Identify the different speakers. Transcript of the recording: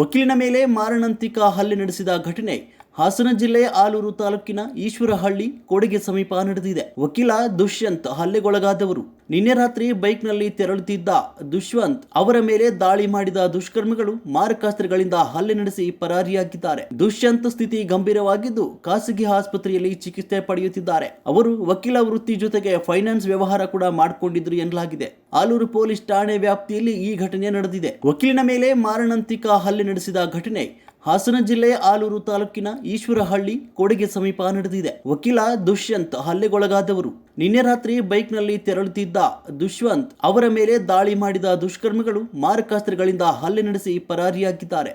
Speaker 1: ವಕೀಲನ ಮೇಲೆ ಮಾರಣಾಂತಿಕ ಹಲ್ಲೆ ನಡೆಸಿದ ಘಟನೆ ಹಾಸನ ಜಿಲ್ಲೆ ಆಲೂರು ತಾಲೂಕಿನ ಈಶ್ವರಹಳ್ಳಿ ಕೊಡಗೆ ಸಮೀಪ ನಡೆದಿದೆ. ವಕೀಲ ದುಷ್ಯಂತ್ ಹಲ್ಲೆಗೊಳಗಾದವರು. ನಿನ್ನೆ ರಾತ್ರಿ ಬೈಕ್ನಲ್ಲಿ ತೆರಳುತ್ತಿದ್ದ ದುಷ್ಯಂತ್ ಅವರ ಮೇಲೆ ದಾಳಿ ಮಾಡಿದ ದುಷ್ಕರ್ಮಿಗಳು ಮಾರಕಾಸ್ತ್ರಗಳಿಂದ ಹಲ್ಲೆ ನಡೆಸಿ ಪರಾರಿಯಾಗಿದ್ದಾರೆ. ದುಷ್ಯಂತ್ ಸ್ಥಿತಿ ಗಂಭೀರವಾಗಿದ್ದು ಖಾಸಗಿ ಆಸ್ಪತ್ರೆಯಲ್ಲಿ ಚಿಕಿತ್ಸೆ ಪಡೆಯುತ್ತಿದ್ದಾರೆ. ಅವರು ವಕೀಲ ವೃತ್ತಿ ಜೊತೆಗೆ ಫೈನಾನ್ಸ್ ವ್ಯವಹಾರ ಕೂಡ ಮಾಡಿಕೊಂಡಿದ್ರು ಎನ್ನಲಾಗಿದೆ. ಆಲೂರು ಪೊಲೀಸ್ ಠಾಣೆ ವ್ಯಾಪ್ತಿಯಲ್ಲಿ ಈ ಘಟನೆ ನಡೆದಿದೆ. ವಕೀಲನ ಮೇಲೆ ಮಾರಣಾಂತಿಕ ಹಲ್ಲೆ ನಡೆಸಿದ ಘಟನೆ ಹಾಸನ ಜಿಲ್ಲೆ ಆಲೂರು ತಾಲೂಕಿನ ಈಶ್ವರಹಳ್ಳಿ ಕೊಡಗೆ ಸಮೀಪ ನಡೆದಿದೆ. ವಕೀಲ ದುಷ್ಯಂತ್ ಹಲ್ಲೆಗೊಳಗಾದವರು. ನಿನ್ನೆ ರಾತ್ರಿ ಬೈಕ್ನಲ್ಲಿ ತೆರಳುತ್ತಿದ್ದ ದುಷ್ಯಂತ್ ಅವರ ಮೇಲೆ ದಾಳಿ ಮಾಡಿದ ದುಷ್ಕರ್ಮಿಗಳು ಮಾರಕಾಸ್ತ್ರಗಳಿಂದ ಹಲ್ಲೆ ನಡೆಸಿ ಪರಾರಿಯಾಗಿದ್ದಾರೆ.